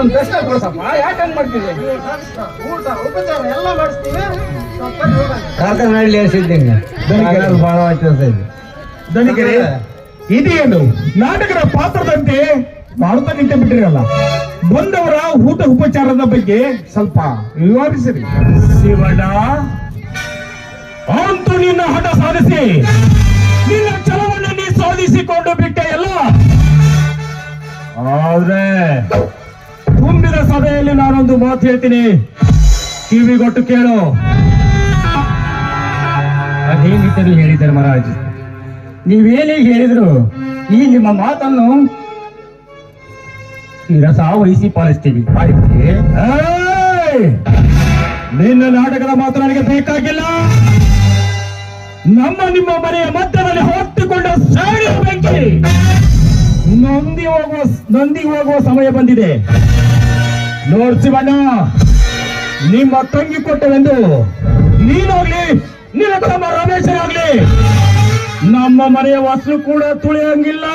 ಮತ್ ಕಷ್ಟ ಕೊಡ್ಸಪ್ಪ. ಯಾಕೆ ಹಂಗ್ ಮಾಡ್ತೀವಿ ಊಟ ಉಪಚಾರ ಎಲ್ಲ ಮಾಡಿಸ್ತೀವಿ. ಕರ್ಕೊಂಡ್ಲಿ ಸಿದ್ದಿಂಗ ಬಹಳ ಆಯ್ತದೆ ದನಿಕರೇ ಇದೇನು? ನಾಟಕದ ಪಾತ್ರದಂತೆ ಮಾಡುತ್ತಾ ನಿಂತ ಬಿಟ್ಟಿರಲ್ಲ. ಬಂದವರ ಊಟ ಉಪಚಾರದ ಬಗ್ಗೆ ಸ್ವಲ್ಪ ವಿವರಿಸಿರಿ. ಶಿವಣ್ಣ ಅಂತೂ ನಿನ್ನ ಹಠ ಸಾಧಿಸಿ. ನಿನ್ನ ಚಲವನ್ನು ನೀ ಸಾಧಿಸಿಕೊಂಡು ಬಿಟ್ಟೆ ಎಲ್ಲ. ಆದ್ರೆ ತುಂಬಿದ ಸಭೆಯಲ್ಲಿ ನಾನೊಂದು ಮಾತು ಹೇಳ್ತೀನಿ. ಕಿವಿಗೊಟ್ಟು ಕೇಳು. ಅದೇನಿದ್ದರು ಹೇಳಿದ್ದಾರೆ ಮಹಾರಾಜ್? ನೀವೇನೇ ಹೇಳಿದ್ರು ಈ ನಿಮ್ಮ ಮಾತನ್ನು ರಸ ವಹಿಸಿ ಪಾಲಿಸ್ತೀವಿ! ನಿನ್ನ ನಾಟಕದ ಮಾತು ನನಗೆ ಬೇಕಾಗಿಲ್ಲ. ನಮ್ಮ ನಿಮ್ಮ ಮನೆಯ ಮಧ್ಯದಲ್ಲಿ ಹೊತ್ತುಕೊಂಡ ಬೆಂಕಿ. ನೊಂದಿ ಹೋಗುವ ನೊಂದಿ ಹೋಗುವ ಸಮಯ ಬಂದಿದೆ. ನೋಡ್ ಶಿವಣ್ಣ ನಿಮ್ಮ ತಂಗಿ ಕೊಟ್ಟವೆಂದು ನೀನಾಗ್ಲಿ ನಿನ್ನ ತಮ್ಮ ರಮೇಶನಾಗ್ಲಿ ನಮ್ಮ ಮನೆಯ ವಸ್ತು ಕೂಡ ತುಳಿಯಂಗಿಲ್ಲ.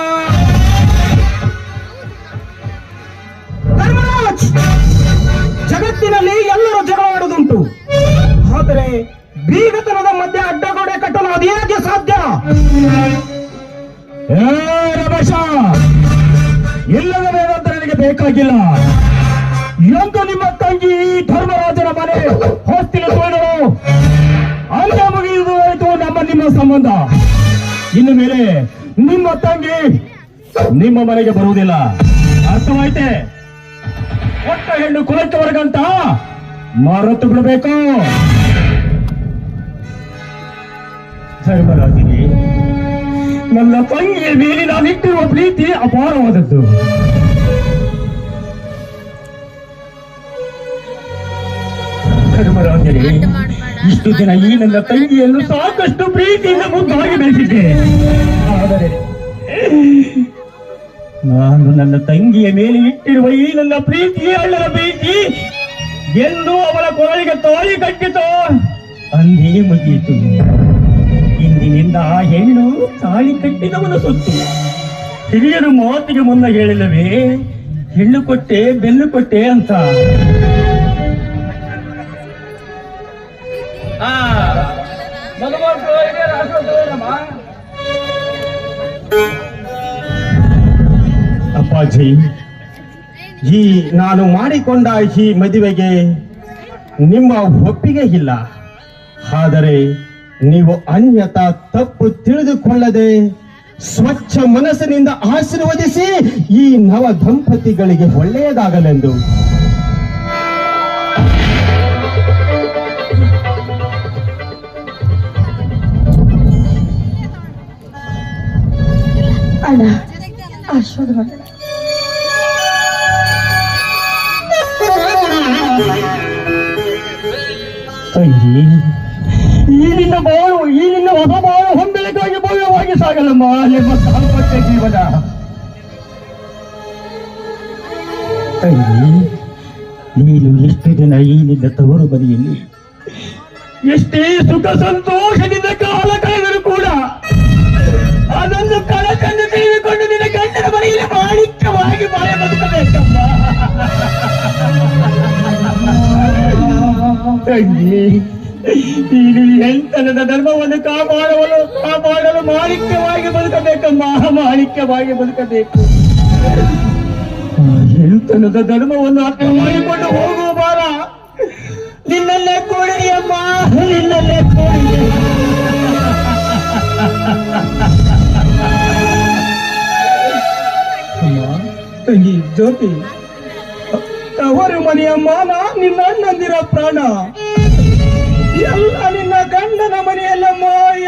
ಧರ್ಮರಾಜ್ ಜಗತ್ತಿನಲ್ಲಿ ಎಲ್ಲರೂ ಜಗಳವಾಡುವುದುಂಟು ಆದರೆ ಬೀಗತನದ ಮಧ್ಯೆ ಅಡ್ಡಗೋಡೆ ಕಟ್ಟಲು ಅದು ಹೇಗೆ ಸಾಧ್ಯ? ಏ ರಮೇಶ ಇಲ್ಲದ ವೇದಾಂತ ನನಗೆ ಬೇಕಾಗಿಲ್ಲ. ಎಂದು ನಿಮ್ಮ ತಂಗಿ ಧರ್ಮರಾಜನ ಮನೆ ಹೊಸ್ತಿನ ತೊಳೆದಳು ಅಲ್ಲ ಮುಗಿದು ನಮ್ಮ ನಿಮ್ಮ ಸಂಬಂಧ. ಇನ್ನು ಮೇಲೆ ನಿಮ್ಮ ತಂಗಿ ನಿಮ್ಮ ಮನೆಗೆ ಬರುವುದಿಲ್ಲ. ಅರ್ಥವಾಯ್ತೆ? ಒಟ್ಟ ಹೆಣ್ಣು ಕುಲಕ್ಕವರೆಗಂತ ಮರೆತು ಬಿಡಬೇಕು. ಧರ್ಮರಾಜಿಗೆ ನನ್ನ ತಂಗಿಯ ಮೇಲೆ ನಾನಿಟ್ಟಿರುವ ಪ್ರೀತಿ ಅಪಾರವಾದದ್ದು. ಧರ್ಮರಾಜರೇ ಇಷ್ಟು ದಿನ ಈ ನನ್ನ ತಂಗಿಯನ್ನು ಸಾಕಷ್ಟು ಪ್ರೀತಿಯಿಂದ ಮುದ್ದಾಗಿ ಬೆಳೆಸಿದ್ದೆ ಆದರೆ ನಾನು ನನ್ನ ತಂಗಿಯ ಮೇಲೆ ಇಟ್ಟಿರುವ ಈ ನನ್ನ ಪ್ರೀತಿ ಅಳ್ಳರ ಪ್ರೀತಿ ಎಂದು ಅವಳ ಕೊರಳಿಗೆ ತಾಳಿ ಕಟ್ಟಿತು. ಅಂದೇ ಮುಗಿಯಿತು. ಇಂದಿನಿಂದ ಆ ಹೆಣ್ಣು ತಾಳಿ ಕಟ್ಟಿದವನ ಸೊತ್ತು. ಹಿರಿಯರು ಮಾತಿಗೆ ಮುನ್ನ ಹೇಳಿಲ್ಲವೇ ಹೆಣ್ಣು ಕೊಟ್ಟೆ ಬೆನ್ನು ಕೊಟ್ಟೆ ಅಂತ. ಅಪ್ಪಾಜಿ, ಈ ನಾನು ಮಾಡಿಕೊಂಡ ಈ ಮದುವೆಗೆ ನಿಮ್ಮ ಒಪ್ಪಿಗೆ ಇಲ್ಲ. ಆದರೆ ನೀವು ಅನ್ಯತಾ ತಪ್ಪು ತಿಳಿದುಕೊಳ್ಳದೆ ಸ್ವಚ್ಛ ಮನಸ್ಸಿನಿಂದ ಆಶೀರ್ವದಿಸಿ ಈ ನವ ದಂಪತಿಗಳಿಗೆ ಒಳ್ಳೆಯದಾಗಲೆಂದು. ಅಣ್ಣ, ಆಶೀರ್ವಾದ ಮಾಡೋಣ ಈ ನಿನ್ನ ಬಾಳು ಈ ನಿನ್ನ ಹೊಸ ಬಾಳು ಹೊಂದಲಿಕ್ಕಾಗಿ ಭವ್ಯವಾಗಿ ಸಾಗಲಮ್ಮ ನಿಮ್ಮ ದಾಂಪತ್ಯ ಜೀವನ. ತಂಗಿ ನೀನು ಎಷ್ಟು ದಿನ ಈ ನಿನ್ನ ತವರು ಬದಿಯಲ್ಲಿ? ಎಷ್ಟೇ ಸುಖ ಸಂತೋಷದಿಂದ ಕಾಲ ಕಳೆದರೂ ಕೂಡ ಅದನ್ನು ಕಳಕನ್ನು ತೆಗೆದುಕೊಂಡು ನಿನ್ನ ಗಂಡನ ಮನೆಯಲ್ಲಿ ಮಾಣಿಕ್ಯವಾಗಿ ಬಾಳೆ ಬದುಕಬೇಕಮ್ಮ. ಎಂತನದ ಧರ್ಮವನ್ನು ಕಾಪಾಡಲು ಕಾಪಾಡಲು ಮಾಣಿಕ್ಯವಾಗಿ ಬದುಕಬೇಕಮ್ಮ, ಮಾಣಿಕ್ಯವಾಗಿ ಬದುಕಬೇಕು. ಎಂತನದ ಧರ್ಮವನ್ನು ಅರ್ಥ ಮಾಡಿಕೊಂಡು ಹೋಗುವ ತಂಗಿ ಜ್ಯೋತಿ. ತವರು ಮನೆಯ ಮಾನ, ನಿನ್ನ ಅಣ್ಣಂದಿರ ಪ್ರಾಣ. ಎಲ್ಲ ನಿನ್ನ ಗಂಡನ ಮನೆಯಲ್ಲಮ್ಮ,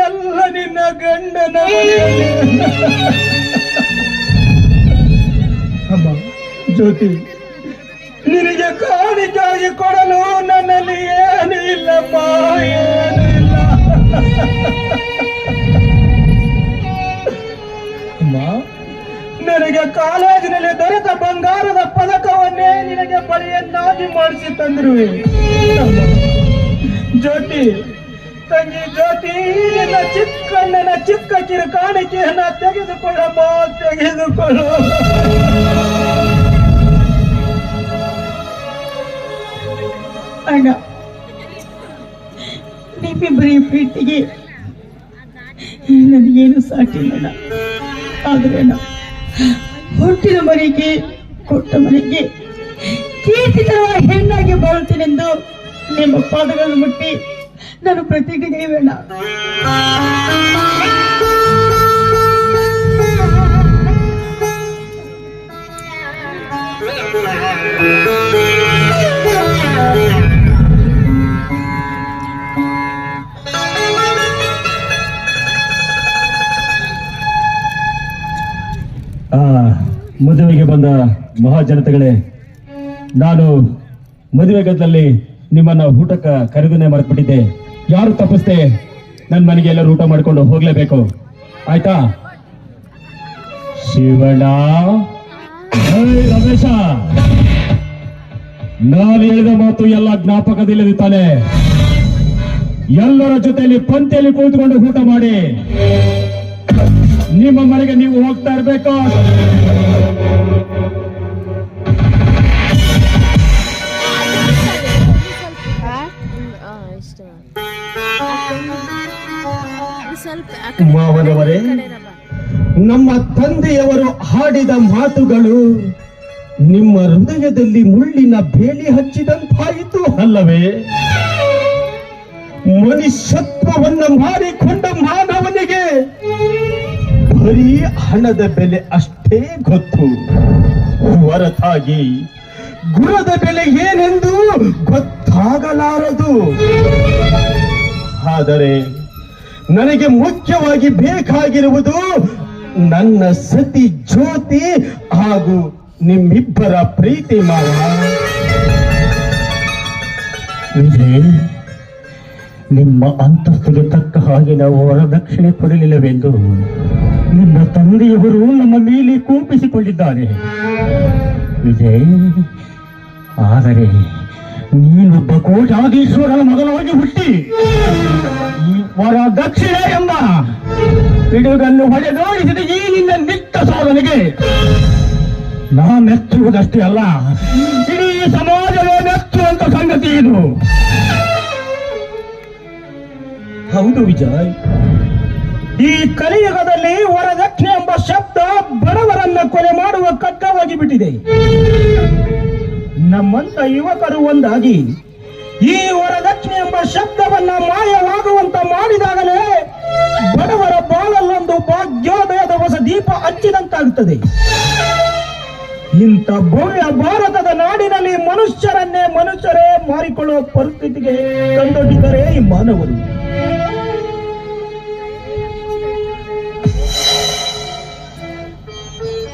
ಎಲ್ಲ ನಿನ್ನ ಗಂಡನ ಅಮ್ಮ, ಜ್ಯೋತಿ, ನಿನಗೆ ಕಾಣಿಕಾಗಿ ಕೊಡಲು ನನ್ನಲ್ಲಿ ಏನು ಇಲ್ಲಮ್ಮ ಅಮ್ಮ, ನನಗೆ ಕಾಲೇಜಿನಲ್ಲಿ ದೊರೆತ ಬಂಗಾರದ ಪದಕವನ್ನೇ ನಿನಗೆ ಬಳಿಯನ್ನಾಗಿ ಮಾಡಿಸಿ ತಂದಿರುವೆ. ಜ್ಯೋತಿ, ತಂಗಿ ಜ್ಯೋತಿ, ನಿನ್ನ ಚಿಕ್ಕಣ್ಣನ ಚಿಕ್ಕ ಕಿರುಕಾಣಿಕೆಯನ್ನ ತೆಗೆದುಕೊಳ್ಳಮ್ಮ ತೆಗೆದುಕೊಳ್ಳು. ಅಣ್ಣ ನೀವಿಬ್ಬರಿ ಪ್ರೀತಿಗೆ ನನಗೇನು ಸಾಟಿಲ್ಲ ಆದ್ರೆ ಹುಟ್ಟಿದ ಮನೆಗೆ, ಕೊಟ್ಟ ಮನೆಗೆ ಕೀರ್ತಿ ತರುವ ಹೆಣ್ಣಾಗಿ ಬಾಳುತ್ತೇನೆಂದು ನಿಮ್ಮ ಪಾದಗಳನ್ನು ಮುಟ್ಟಿ ನಾನು ಪ್ರತಿಜ್ಞೆ ಬೇಡ ಆ ಮದುವೆಗೆ ಬಂದ ಮಹಾಜನತೆಗಳೇ, ನಾನು ಮದುವೆ ಗದ್ದಲ್ಲಿ ನಿಮ್ಮನ್ನ ಊಟಕ್ಕೆ ಕರೆದನೆ ಮರೆತುಬಿಟ್ಟಿದ್ದೆ. ಯಾರು ತಪ್ಪಿಸ್ದೆ? ನನ್ನ ಮನೆಗೆ ಎಲ್ಲರೂ ಊಟ ಮಾಡಿಕೊಂಡು ಹೋಗ್ಲೇಬೇಕು. ಆಯ್ತಾ? ಶಿವಣ ಏಯ್, ರಮೇಶ. ನಾನು ಹೇಳಿದ ಮಾತು ಎಲ್ಲ ಜ್ಞಾಪಕದಲ್ಲಿ ತಾನೆ. ಎಲ್ಲರ ಜೊತೆಯಲ್ಲಿ ಪಂಕ್ತಿಯಲ್ಲಿ ಕೂತ್ಕೊಂಡು ಊಟ ಮಾಡಿ. ನಿಮ್ಮ ಮನೆಗೆ ನೀವು ಹೋಗ್ತಾ ಇರ್ಬೇಕು. ಮಾವನವರೇ. ನಮ್ಮ ತಂದೆಯವರು ಹಾಡಿದ ಮಾತುಗಳು ನಿಮ್ಮ ಹೃದಯದಲ್ಲಿ ಮುಳ್ಳಿನ ಬೇಲಿ ಹಚ್ಚಿದಂತಾಯಿತು ಅಲ್ಲವೇ? ಮನುಷ್ಯತ್ವವನ್ನು ಮಾರಿಕೊಂಡ ಮಾನವನಿಗೆ ಬರೀ ಹಣದ ಬೆಲೆ ಅಷ್ಟೇ ಗೊತ್ತು. ಹೊರತಾಗಿ ಗುರದ ಬೆಲೆ ಏನೆಂದು ಗೊತ್ತಾಗಲಾರದು. ಆದರೆ ನನಗೆ ಮುಖ್ಯವಾಗಿ ಬೇಕಾಗಿರುವುದು ನನ್ನ ಸತಿ ಜ್ಯೋತಿ ಹಾಗೂ ನಿಮ್ಮಿಬ್ಬರ ಪ್ರೀತಿ ವಿಜಯ್, ನಿಮ್ಮ ಅಂತಸ್ತಿಗೆ ತಕ್ಕ ಹಾಗೆ ನಾವು ವರದಕ್ಷಿಣೆ ಕೊಡಲಿಲ್ಲವೆಂದು ನಿಮ್ಮ ತಂದೆಯವರು ನಮ್ಮ ಮೇಲೆ ಕೋಪಿಸಿಕೊಂಡಿದ್ದಾರೆ. ವಿಜಯ್, ಆದರೆ ನೀನೊಬ್ಬ ಕೋಟಾಧೀಶ್ವರನ ಮಗನಾಗಿ ಹುಟ್ಟಿ, ಈ ವರದಕ್ಷಿಣೆ ಎಂಬ ಪಿಡುಗನ್ನು ಹೊಡೆದೋಡಿಸಿದ ಈ ನಿನ್ನ ನಿಟ್ಟ ಸಾಧನೆಗೆ ನಾ ಮೆಚ್ಚುವುದಷ್ಟೇ ಅಲ್ಲ, ಇಡೀ ಸಮಾಜವೇ ಮೆಚ್ಚುವಂತ ಸಂಗತಿ ಇದು. ಹೌದು ವಿಜಯ್ ಈ ಕಲಿಯುಗದಲ್ಲಿ ವರದಕ್ಷಿಣೆ ಎಂಬ ಶಬ್ದ ಬಡವರನ್ನ ಕೊಲೆ ಮಾಡುವ ಕಗ್ಗವಾಗಿ ಬಿಟ್ಟಿದೆ. ನಮ್ಮಂತ ಯುವಕರು ಒಂದಾಗಿ ಈ ವರದಕ್ಷಿಣೆ ಎಂಬ ಶಬ್ದವನ್ನ ಮಾಯವಾಗುವಂತ ಮಾಡಿದಾಗಲೇ ಬಡವರ ಬಾಳಲ್ಲೊಂದು ಭಾಗ್ಯೋದಯದ ಹೊಸ ದೀಪ ಹಚ್ಚಿದಂತಾಗುತ್ತದೆ. ಇಂಥ ಭವ್ಯ ಭಾರತದ ನಾಡಿನಲ್ಲಿ ಮನುಷ್ಯರನ್ನೇ ಮನುಷ್ಯರೇ ಮಾರಿಕೊಳ್ಳುವ ಪರಿಸ್ಥಿತಿಗೆ ತಂದೊಡ್ಡಿದ್ದಾರೆ ಈ ಮಾನವರು.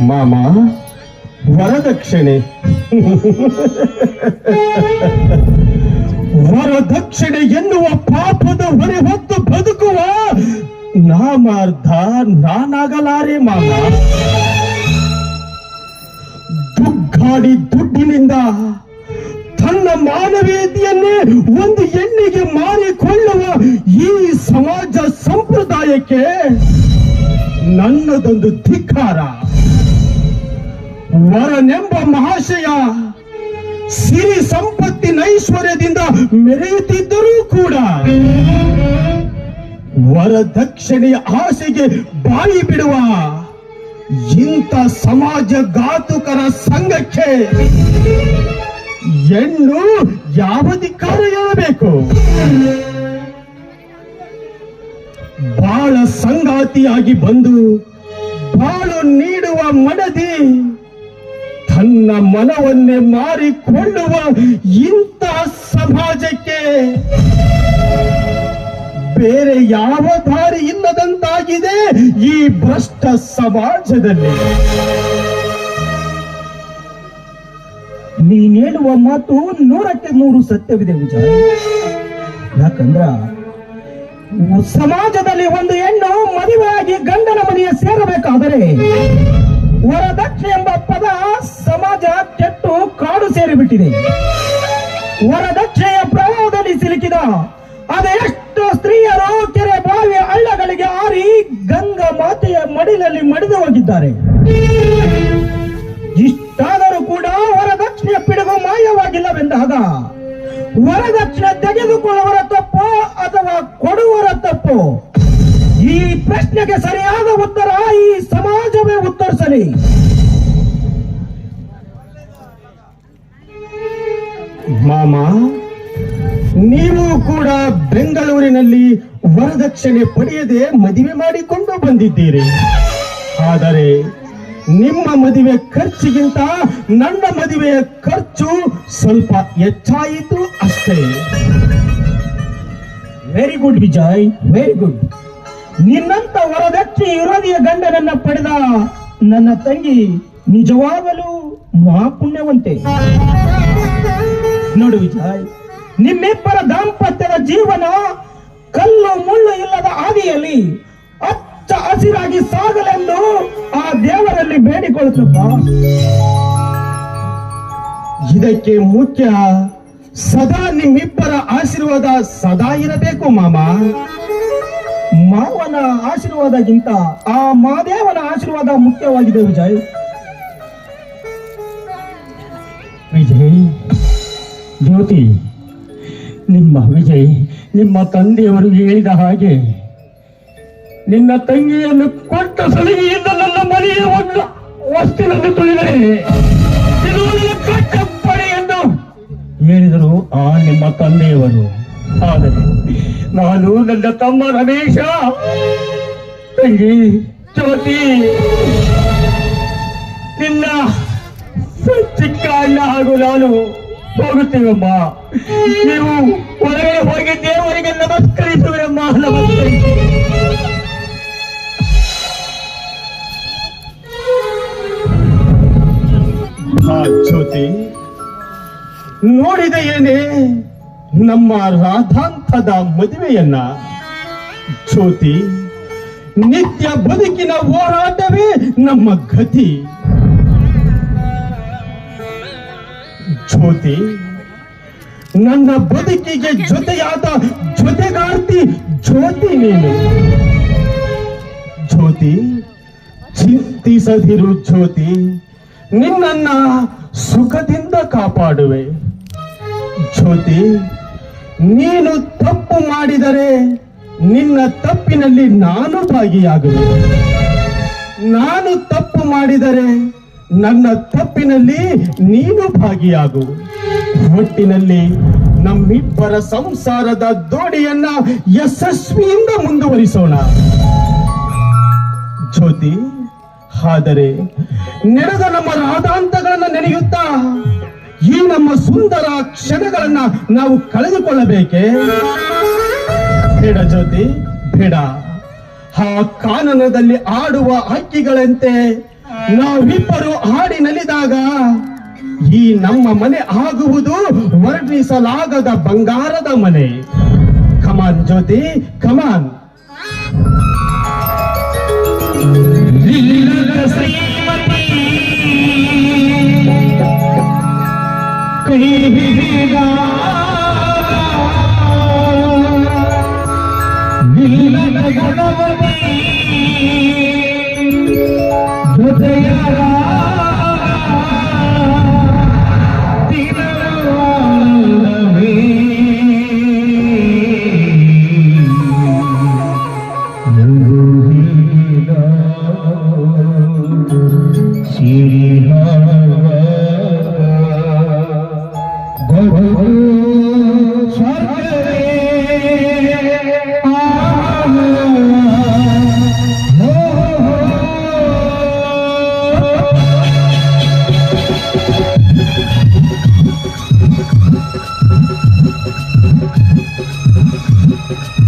ಮಾಮ ವರದಕ್ಷಿಣೆ ವರದಕ್ಷಿಣೆ ಎನ್ನುವ ಪಾಪದ ಹೊರೆ ಹೊತ್ತು ಬದುಕುವ ನಾಮಾರ್ಧ ನಾನಾಗಲಾರೆ ಮಾಮ. ದುಗ್ಗಾಡಿ ದುಡ್ಡಿನಿಂದ ತನ್ನ ಮಾನವೀಯತೆಯನ್ನೇ ಒಂದು ಹೆಣ್ಣಿಗೆ ಮಾರಿಕೊಳ್ಳುವ ಈ ಸಮಾಜ ಸಂಪ್ರದಾಯಕ್ಕೆ ನನ್ನದೊಂದು ಧಿಕ್ಕಾರ. ವರನೆಂಬ ಮಹಾಶಯ ಸಿರಿ ಸಂಪತ್ತಿನ ಐಶ್ವರ್ಯದಿಂದ ಮೆರೆಯುತ್ತಿದ್ದರೂ ಕೂಡ ವರದಕ್ಷಿಣೆಯ ಆಸೆಗೆ ಬಾಯಿ ಬಿಡುವ ಇಂಥ ಸಮಾಜ ಘಾತುಕರ ಸಂಘಕ್ಕೆ ಹೆಣ್ಣು ಯಾವ ಧಿಕ್ಕಾರ ಹೇಳಬೇಕು ಬಾಳ ಸಂಗಾತಿಯಾಗಿ ಬಂದು ಬಾಳು ನೀಡುವ ಮಡದಿ ತನ್ನ ಮನವನ್ನೇ ಮಾರಿಕೊಳ್ಳುವ ಇಂತಹ ಸಮಾಜಕ್ಕೆ ಬೇರೆ ಯಾವ ದಾರಿ ಇಲ್ಲದಂತಾಗಿದೆ ಈ ಭ್ರಷ್ಟ ಸಮಾಜದಲ್ಲಿ. ನೀನೇಳುವ ಮಾತು ನೂರಕ್ಕೆ ನೂರು ಸತ್ಯವಿದೆ ವಿಜಯ. ಯಾಕಂದ್ರ ಸಮಾಜದಲ್ಲಿ ಒಂದು ಹೆಣ್ಣು ಮದುವೆಯಾಗಿ ಗಂಡನ ಮನೆಯ ಸೇರಬೇಕಾದರೆ ವರದಕ್ಷಿಣೆ ಎಂಬ ಪದ ಸಮಾಜ ಕೆಟ್ಟು ಕಾಡು ಸೇರಿಬಿಟ್ಟಿದೆ. ವರದಕ್ಷಿಣೆಯ ಪ್ರವಾಹದಲ್ಲಿ ಸಿಲುಕಿದ. ಅದೆಷ್ಟು ಸ್ತ್ರೀಯರು ಕೆರೆ ಬಾವಿ ಹಳ್ಳಗಳಿಗೆ ಆರಿ ಗಂಗಾ ಮಾತೆಯ ಮಡಿಲಲ್ಲಿ ಮಡಿದು ಹೋಗಿದ್ದಾರೆ. ಇಷ್ಟಾದರೂ ಕೂಡ ವರದಕ್ಷಿಣೆಯ ಪಿಡುಗು ಮಾಯವಾಗಿಲ್ಲವೆಂದಾಗ, ವರದಕ್ಷಿಣೆ ಮಾಮ, ನೀವು ಕೂಡ ಬೆಂಗಳೂರಿನಲ್ಲಿ ವರದಕ್ಷಿಣೆ ಪಡೆಯದೆ ಮದುವೆ ಮಾಡಿಕೊಂಡು ಬಂದಿದ್ದೀರಿ. ಆದರೆ ನಿಮ್ಮ ಮದುವೆ ಖರ್ಚಿಗಿಂತ ನನ್ನ ಮದುವೆಯ ಖರ್ಚು ಸ್ವಲ್ಪ ಹೆಚ್ಚಾಯಿತು ಅಷ್ಟೇ. Very good Vijay very good ನಿನ್ನಂತ ವರದಕ್ಷಿ ವಿರೋಧಿಯ ಗಂಡನನ್ನ ಪಡೆದ ನನ್ನ ತಂಗಿ ನಿಜವಾಗಲೂ ಮಹಾಪುಣ್ಯವಂತೆ. ನೋಡು ವಿಜಯ್, ನಿಮ್ಮಿಬ್ಬರ ದಾಂಪತ್ಯದ ಜೀವನ ಕಲ್ಲು ಮುಳ್ಳು ಇಲ್ಲದ ಹಾದಿಯಲ್ಲಿ ಹಚ್ಚ ಹಸಿರಾಗಿ ಸಾಗಲೆಂದು ಆ ದೇವರಲ್ಲಿ ಬೇಡಿಕೊಳ್ಳುತ್ತಪ್ಪ. ಇದಕ್ಕೆ ಮುಖ್ಯ ಸದಾ ನಿಮ್ಮಿಬ್ಬರ ಆಶೀರ್ವಾದ ಸದಾ ಇರಬೇಕು ಮಾಮ. ಮಾವನ ಆಶೀರ್ವಾದಕ್ಕಿಂತ ಆ ಮಾದೇವನ ಆಶೀರ್ವಾದ ಮುಖ್ಯವಾಗಿದೆ ವಿಜಯ್. ವಿಜಯ್, ಜ್ಯೋತಿ, ನಿಮ್ಮ ವಿಜಯ್, ನಿಮ್ಮ ತಂದೆಯವರು ಹೇಳಿದ ಹಾಗೆ ನಿನ್ನ ತಂಗಿಯನ್ನು ಕೊಟ್ಟ ಸಲಿಗೆಯಿಂದ ನನ್ನ ಮನೆಯ ಒಂದು ವಸ್ತಿನಲ್ಲಿ ತುಳಿದರೆ ಇದು ಕಟ್ಟ ಎಂದು ಹೇಳಿದರು ಆ ನಿಮ್ಮ ತಂದೆಯವರು. ಆದರೆ ನಾನು ನನ್ನ ತಮ್ಮ ರಮೇಶ. ತಂಗಿ ಜ್ಯೋತಿ. ನಿನ್ನ ಚಿಕ್ಕ ಅಣ್ಣ ಹಾಗೂ ನಾನು ಹೋಗುತ್ತೇವಮ್ಮ. ನೀವು ಹೊರಗಡೆ ಹೋಗಿ ದೇವರಿಗೆ ನಮಸ್ಕರಿಸುವಿರಮ್ಮ, ನಮಸ್ಕರಿಸಿ. ಜ್ಯೋತಿ, ನೋಡಿದ ಏನೇ ನಮ್ಮ ರಾಧಾಂತದ ಮದುವೆಯನ್ನ ಜ್ಯೋತಿ, ನಿತ್ಯ ಬದುಕಿನ ಹೋರಾಟವೇ ನಮ್ಮ ಗತಿ. ಜ್ಯೋತಿ, ನನ್ನ ಬದುಕಿಗೆ ಜೊತೆಯಾದ ಜೊತೆಗಾರ್ತಿ ಜ್ಯೋತಿ ನೀನು. ಜ್ಯೋತಿ, ಚಿಂತಿಸದಿರು ಜ್ಯೋತಿ, ನಿನ್ನನ್ನ ಸುಖದಿಂದ ಕಾಪಾಡುವೆ. ಜ್ಯೋತಿ ನೀನು ತಪ್ಪು ಮಾಡಿದರೆ ನಿನ್ನ ತಪ್ಪಿನಲ್ಲಿ ನಾನು ಭಾಗಿಯಾಗುವೆ. ನಾನು ತಪ್ಪು ಮಾಡಿದರೆ ನನ್ನ ತಪ್ಪಿನಲ್ಲಿ ನೀನು ಭಾಗಿಯಾಗು ಒಟ್ಟಿನಲ್ಲಿ ನಮ್ಮಿಬ್ಬರ ಸಂಸಾರದ ದೋಡಿಯನ್ನ ಯಶಸ್ವಿಯಿಂದ ಮುಂದುವರಿಸೋಣ. ಜ್ಯೋತಿ ಆದರೆ ನಡೆದ ನಮ್ಮ ರಾಧಾಂತಗಳನ್ನು ನೆನೆಯುತ್ತಾ ಈ ನಮ್ಮ ಸುಂದರ ಕ್ಷಣಗಳನ್ನ ನಾವು ಕಳೆದುಕೊಳ್ಳಬೇಕೆ? ಬೇಡ ಜ್ಯೋತಿ, ಬೇಡ. ಆ ಕಾನನದಲ್ಲಿ ಆಡುವ ಹಕ್ಕಿಗಳಂತೆ ನಾವಿಬ್ಬರು ಹಾಡಿ ನಲಿದಾಗ ಈ ನಮ್ಮ ಮನೆ ಆಗುವುದು ವರ್ಣಿಸಲಾಗದ ಬಂಗಾರದ ಮನೆ. ಕಮಾನ್ ಜ್ಯೋತಿ ಕಮಾನ್ শহীদ বিদা Thanks.